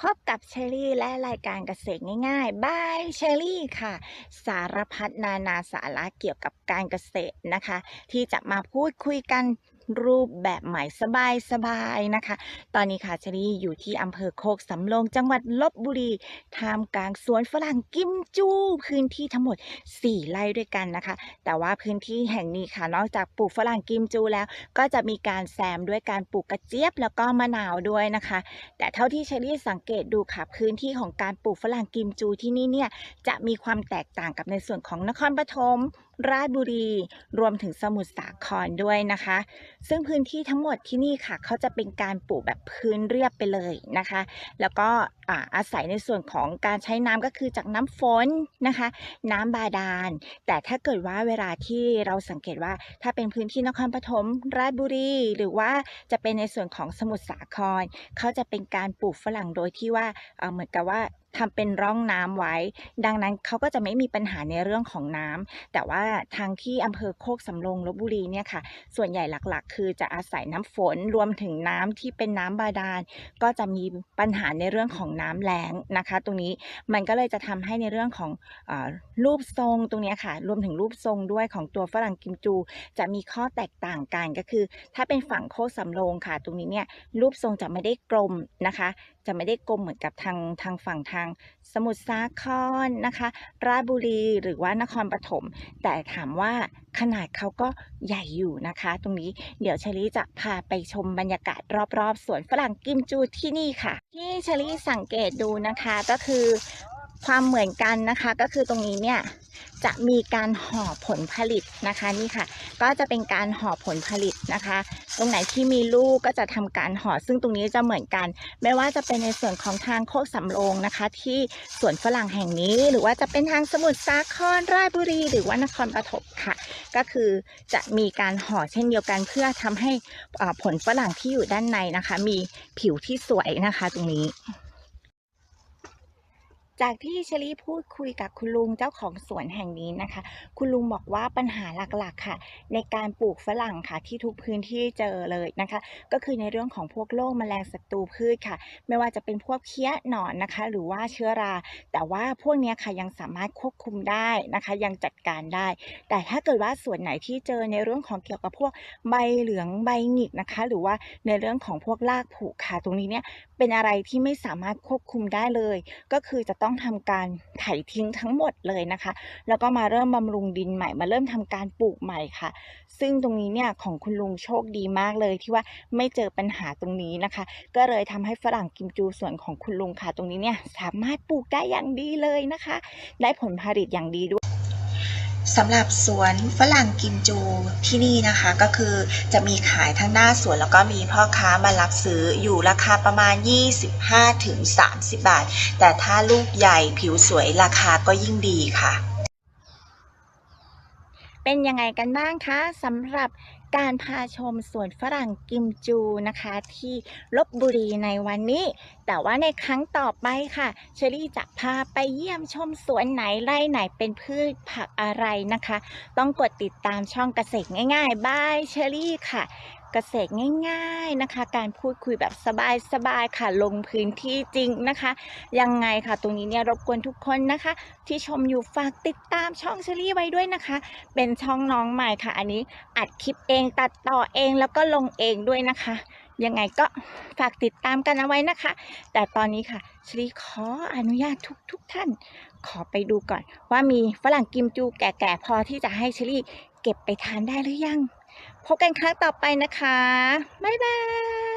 พบกับเชอรี่และรายการเกษตรง่ายๆ บายเชอรี่ค่ะ สารพัดนานาสาระเกี่ยวกับการเกษตรนะคะ ที่จะมาพูดคุยกัน รูปแบบใหม่สบายๆนะคะ ตอนนี้ค่ะเชอรี่อยู่ที่อำเภอโคกสำโรงจังหวัดลบบุรีท่ามกลางสวนฝรั่งกิมจูพื้นที่ทั้งหมด 4 ไร่ด้วยกันนะคะ แต่ว่าพื้นที่แห่งนี้ค่ะนอกจากปลูกฝรั่งกิมจูแล้ว ก็จะมีการแซมด้วยการปลูกกระเจี๊ยบแล้วก็มะนาวด้วยนะคะ แต่เท่าที่เชอรี่สังเกตดูค่ะพื้นที่ของการปลูกฝรั่งกิมจูที่นี่เนี่ยจะมีความแตกต่างกับในส่วนของนครปฐม ราชบุรี รวมถึงสมุทรสาครด้วยนะคะ ซึ่งพื้นที่ทั้งหมดที่นี่ค่ะเขาจะเป็นการปลูกแบบพื้นเรียบไปเลยนะคะ แล้วก็อาอาศัยในส่วนของการใช้น้ำก็คือจากน้ำฝนนะคะ น้ำบาดาล แต่ถ้าเกิดว่าเวลาที่เราสังเกตว่าถ้าเป็นพื้นที่นครปฐมราชบุรี หรือว่าจะเป็นในส่วนของสมุทรสาครเขาจะเป็นการปลูกฝรั่งโดยที่ว่าเหมือนกับว่า ทำเป็นร่องน้ำไว้ ดังนั้นเขาก็จะไม่มีปัญหาในเรื่องของน้ำแต่ว่าทางที่อำเภอโคกสำโรงลบบุรีเนี่ยค่ะ ส่วนใหญ่หลักๆ คือจะอาศัยน้ำฝนรวมถึงน้ำที่เป็นน้ำบาดาล ก็จะมีปัญหาในเรื่องของน้ำแล้งนะคะ ตรงนี้มันก็เลยจะทำให้ในเรื่องของอรูปทรงตรงนี้ค่ะ รวมถึงรูปทรงด้วยของตัวฝรั่งกิมจู จะมีข้อแตกต่างกันก็คือ ถ้าเป็นฝั่งโคกสำโรงค่ะ ตรงนี้เนี่ยรูปทรงจะไม่ได้กลมนะคะ จะไม่ได้กลมเหมือนกับทางทางฝั่งทางสมุทรสาครนะคะ ราชบุรีหรือว่านครปฐมแต่ถามว่าขนาดเขาก็ใหญ่อยู่นะคะ ตรงนี้เดี๋ยวเชลีจะพาไปชมบรรยากาศรอบๆสวนฝรั่งกิมจูที่นี่ค่ะ ที่เชลีสังเกตดูนะคะก็คือ ความเหมือนกันนะคะก็คือตรงนี้เนี่ยจะมีการห่อผลผลิตนะคะนี่ค่ะ ก็จะเป็นการห่อผลผลิตนะคะ ตรงไหนที่มีลูกก็จะทำการห่อซึ่งตรงนี้จะเหมือนกัน ไม่ว่าจะเป็นในส่วนของทางโคกสำโรงนะคะ ที่สวนฝรั่งแห่งนี้ หรือว่าจะเป็นทางสมุทรสาครราชบุรี หรือว่านครปฐมค่ะ ก็คือจะมีการห่อเช่นเดียวกัน เพื่อทำให้ผลฝรั่งที่อยู่ด้านในนะคะ มีผิวที่สวยนะคะ ตรงนี้ จากที่เชลีพูดคุยกับคุณลุงเจ้าของสวนแห่งนี้นะคะ คุณลุงบอกว่าปัญหาหลักๆค่ะ ในการปลูกฝรั่งค่ะ ที่ทุกพื้นที่เจอเลยนะคะ ก็คือในเรื่องของพวกโรคแมลงศัตรูพืชค่ะ ไม่ว่าจะเป็นพวกเพี้ยหนอนนะคะ หรือว่าเชื้อรา แต่ว่าพวกนี้ค่ะยังสามารถควบคุมได้นะคะ ยังจัดการได้ แต่ถ้าเกิดว่าส่วนไหนที่เจอในเรื่องของเกี่ยวกับพวกใบเหลืองใบหงิกนะคะ หรือว่าในเรื่องของพวกรากผุค่ะตรงนี้เนี่ยเป็นอะไรที่ไม่สามารถควบคุมได้เลย ก็คือจะต้ององทำการไถทิ้งทั้งหมดเลยนะคะ แล้วก็มาเริ่มบำรุงดินใหม่ มาเริ่มทำการปลูกใหม่ค่ะ ซึ่งตรงนี้เนี่ยของคุณลุงโชคดีมากเลยที่ว่าไม่เจอปัญหาตรงนี้นะคะ ก็เลยทำให้ฝรั่งกิมจูสวนของคุณลุงค่ะ ตรงนี้เนี่ยสามารถปลูกได้อย่างดีเลยนะคะ ได้ผลผลิตอย่างดีด้วย สำหรับสวนฝรั่งกิมจูที่นี่นะคะก็คือจะมีขายทั้งหน้าสวนแล้วก็มีพ่อค้ามารับซื้ออยู่ราคาประมาณ 25-30 บาท แต่ถ้าลูกใหญ่ผิวสวยราคาก็ยิ่งดีค่ะ เป็นยังไงกันบ้างคะสำหรับ การพาชมสวนฝรั่งกิมจูนะคะ ที่ลบบุรีในวันนี้ แต่ว่าในครั้งต่อไปค่ะเชอรี่จะพาไปเยี่ยมชมสวนไหนไร่ไหนเป็นพืชผักอะไรนะคะ ต้องกดติดตามช่องเกษตรง่ายๆบายเชอรี่ค่ะ เกษตรง่ายๆนะคะ การพูดคุยแบบสบายๆค่ะ ลงพื้นที่จริงนะคะ ยังไงค่ะ ตรงนี้เนี่ยรบกวนทุกคนนะคะ ที่ชมอยู่ฝากติดตามช่องเชอรี่ไว้ด้วยนะคะ เป็นช่องน้องใหม่ค่ะ อันนี้อัดคลิปเองตัดต่อเองแล้วก็ลงเองด้วยนะคะ ยังไงก็ฝากติดตามกันเอาไว้นะคะ แต่ตอนนี้ค่ะชลีขออนุญาตทุกทุกๆท่าน ขอไปดูก่อน ว่ามีฝรั่งกิมจูแก่ๆพอที่จะให้เชลี่เก็บไปทานได้หรือยัง พบกันครั้งต่อไปนะคะ บ๊ายบาย